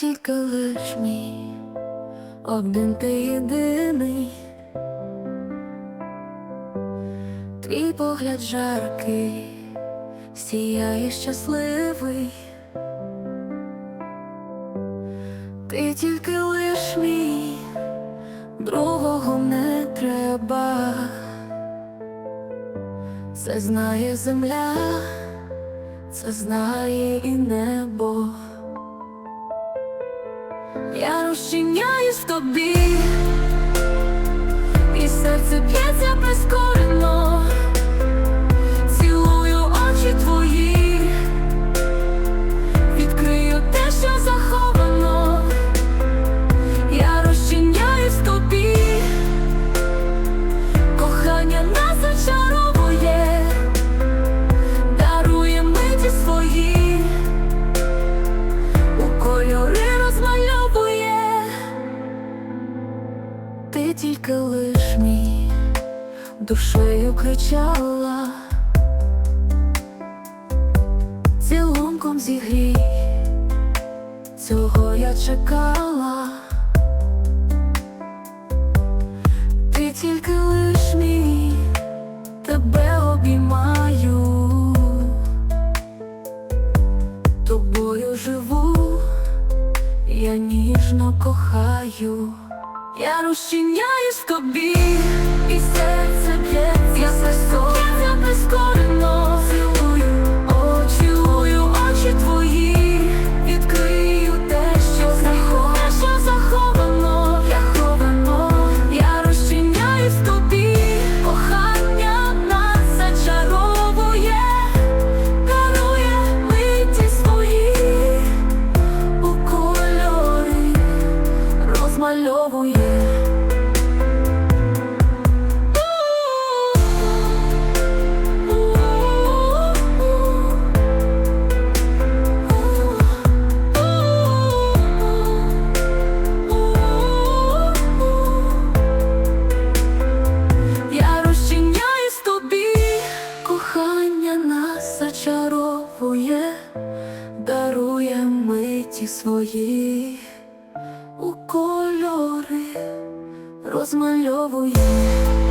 тільки лиш мій, один ти єдиний, твій погляд жаркий, сіяє щасливий, ти тільки лиш мій, другого не треба, це знає земля, це знає і небо. Розчиняюсь в тобі, і серце б'ється прискорено, тільки лиш мій душею кричала, цілунком зігрій, цього я чекала, ти тільки лиш мій, тебе обіймаю. Тобою живу, я ніжно кохаю, я розчиняюсь в зачаровує, дарує миті свої у кольори розмальовує.